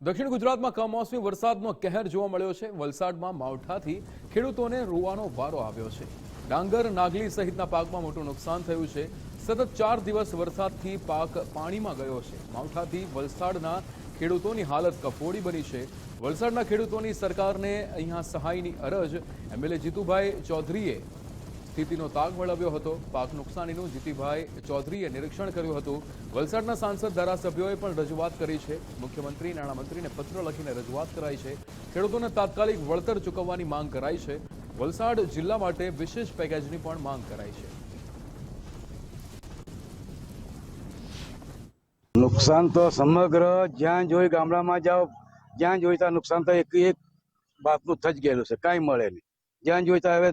દક્ષિણ ગુજરાતમાં કમોસમી વરસાદનો કહેર જોવા મળ્યો છે. વલસાડમાં માવઠાથી ખેડૂતોને રોવાનો વારો આવ્યો છે. ડાંગર, નાગલી સહિતના પાકમાં મોટું નુકસાન થયું છે. સતત ચાર દિવસ વરસાદથી પાક પાણીમાં ગયો છે. માવઠાથી વલસાડના ખેડૂતોની હાલત કફોડી બની છે. વલસાડના ખેડૂતોની સરકારને અહીંયા સહાયની અરજ. એમએલએ જીતુભાઈ ચૌધરીએ સ્થિતિનો તાગ મેળવ્યો હતો. પાક નુકસાનીનું જીતીભાઈ ચૌધરીએ નિરીક્ષણ કર્યું હતું. વલસાડના સાંસદ ધારાસભ્યોએ પણ રજૂઆત કરી છે. મુખ્યમંત્રી, નાણામંત્રીને પત્ર લખીને રજૂઆત કરાઈ છે. ખેડૂતોને તાત્કાલિક વળતર ચૂકવવાની માંગ કરાઈ છે. વલસાડ જિલ્લા માટે વિશેષ પેકેજની પણ માંગ કરાઈ છે. નુકસાન તો સમગ્ર જ્યાં જોઈ ગામડામાં જાઓ, જ્યાં જોઈતા નુકસાન તો એક એક બાપનું થઈ જ ગયેલું છે. કાંઈ મળે નહીં. જ્યાં જોઈતા હવે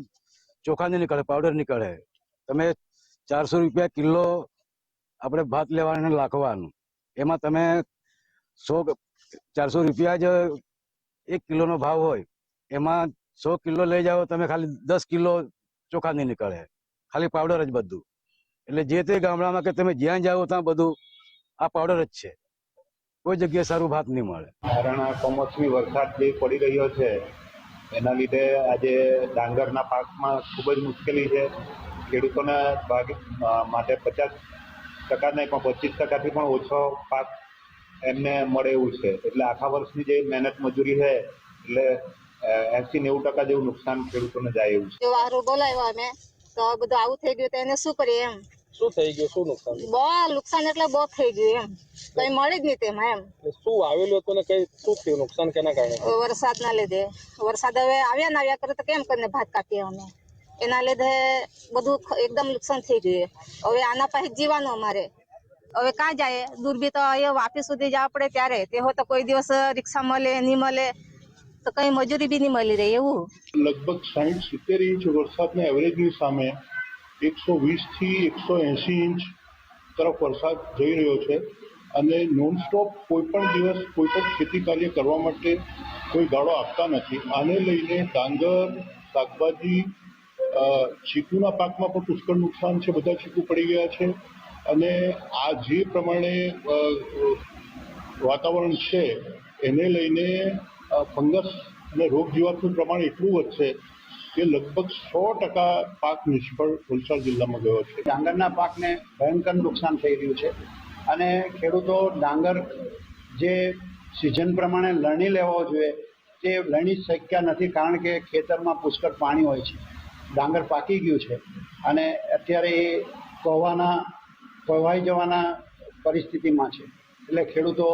ચોખા નહીં નીકળે પાવડર નીકળે. તમે ચારસો રૂપિયા કિલો આપણે ભાત લેવાનું લાખવાનું. એમાં તમે સો ચારસો રૂપિયા જ એક કિલોનો ભાવ હોય, એમાં સો કિલો લઈ જાઓ, તમે ખાલી દસ કિલો ચોખા નહીં નીકળે. ખાલી પાવડર જ બધું. એટલે જે તે ગામડામાં કે તમે જ્યાં જાઓ, ત્યાં બધું આ પાવડર જ છે. કોઈ જગ્યાએ સારું ભાત નહીં મળે. કારણ આ કમોસમી વરસાદ જે પડી રહ્યો છે એના લીધે આજે ડાંગરના પાકમાં ખૂબ જ મુશ્કેલી છે. ખેડૂતોના ભાગ માટે પચાસ ટકા નહીં, પણ પચીસ ટકાથી પણ ઓછો પાક એમને મળે એવું છે. એટલે આખા વર્ષની જે મહેનત મજૂરી છે, એટલે એસી નેવું ટકા જેવું નુકસાન ખેડૂતોને જાય એવું છે. વારું બોલાવ્યો અમે, તો બધું આવું થઈ ગયું તો એને શું કરીએ એમ? શું થઈ ગયું? શું નુકસાન? બહુ નુકસાન એટલે બહુ થઈ ગયું એમ. કઈ મળી જ નહીં તેમાં એમ. શું આવેલું હતું ને કઈ શું થયું નુકસાન કેના કારણે? વરસાદના લીધે. વરસાદ હવે આવ્યા ને આવ્યા કરે તો કેમ કરીને ભાત કાપીએ અમે? એના લીધે બધું એકદમ નુકસાન થઈ ગયું હવે આના પાસે જીવાનું અમારે. હવે કાં જાય? દૂર બી તો અહીંયા વાપી સુધી જવા પડે ત્યારે. તે હોય તો કોઈ દિવસ રિક્ષા મળે નહીં મળે તો કઈ મજૂરી બી નહીં મળી રહે એવું. લગભગ સાઈઠ સિત્તેર ઇંચ વરસાદના એવરેજની સામે એકસો વીસથી એકસો એંશી ઇંચ તરફ વરસાદ જઈ રહ્યો છે અને નોનસ્ટોપ કોઈ પણ દિવસ કોઈ પણ ખેતી કાર્ય કરવા માટે કોઈ ગાળો આપતા નથી. આને લઈને ડાંગર, શાકભાજી ચીકુના પાકમાં પણ પુષ્કળ નુકસાન છે, બધા ચીકુ પડી ગયા છે અને આ જે પ્રમાણે વાતાવરણ છે એને લઈને ફંગસ અને રોગ જીવાતનું પ્રમાણ એટલું વધશે કે લગભગ સો ટકા પાક નિષ્ફળ વલસાડ જિલ્લામાં ગયો છે. ડાંગરના પાકને ભયંકર નુકસાન થઈ રહ્યું છે અને ખેડૂતો ડાંગર જે સિઝન પ્રમાણે લણી લેવો જોઈએ, તે લણી શક્યા નથી કારણ કે ખેતરમાં પુષ્કળ પાણી હોય છે. ડાંગર પાકી ગયું છે અને અત્યારે એ કોવાના કોવાઈ જવાના પરિસ્થિતિમાં છે. એટલે ખેડૂતો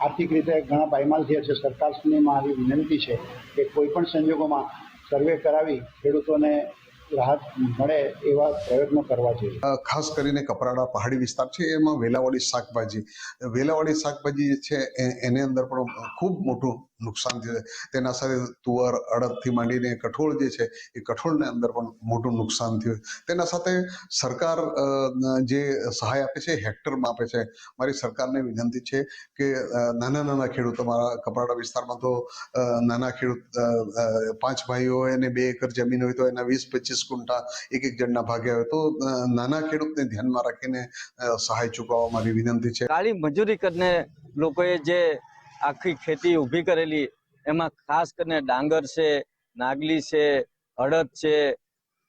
આર્થિક રીતે ઘણા પાયમાલ થયા છે. સરકારશ્રીને મારી વિનંતી છે કે કોઈ પણ સંજોગોમાં સર્વે કરાવી ખેડૂતોને રાહત મળે એવા પ્રયત્નો કરવા જોઈએ. ખાસ કરીને કપરાડા પહાડી વિસ્તાર છે, એમાં વેલાવાળી શાકભાજી. વેલાવાળી શાકભાજી છે એની અંદર પણ ખૂબ મોટું નુકસાન છે, તેના સાથે તુવર અડદથી માંડીને કઠોળ જે છે, એ કઠોળને અંદર પણ મોટું નુકસાન થયું. તેના સાથે સરકાર જે સહાય આપે છે હેક્ટરમાં આપે છે. મારી સરકારને વિનંતી છે કે નાના નાના ખેડૂતો મારા કપરાડા વિસ્તારમાં તો નાના ખેડૂત પાંચ ભાઈઓ હોય અને બે એકર જમીન હોય તો એના વીસ, પચીસ કુંટા એક એક જણના ભાગે હોય તો નાના ખેડૂતને ધ્યાનમાં રાખીને સહાય ચૂકવવા મારી વિનંતી છે. કાળી મજૂરી કરીને લોકોએ જે આખી ખેતી ઊભી કરેલી. એમાં ખાસ કરીને ડાંગર છે, નાગલી છે, હળદ છે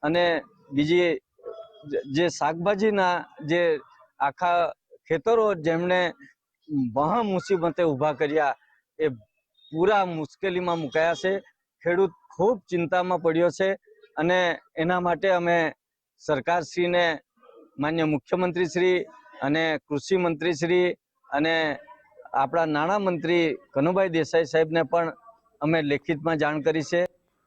અને બીજી જે- શાકભાજીના જે આખા ખેતરો જેમણે મહા મુસીબતે ઊભા કર્યા એ પૂરા મુશ્કેલીમાં મુકાયા છે. ખેડૂત ખૂબ ચિંતામાં પડ્યો છે અને એના માટે અમે સરકારશ્રીને માન્ય મુખ્યમંત્રી શ્રી અને કૃષિ મંત્રીશ્રી અને આપણા નાણામંત્રી કનુભાઈ દેસાઈ સાહેબને પણ અમે લેખિતમાં જાણ કરી છે.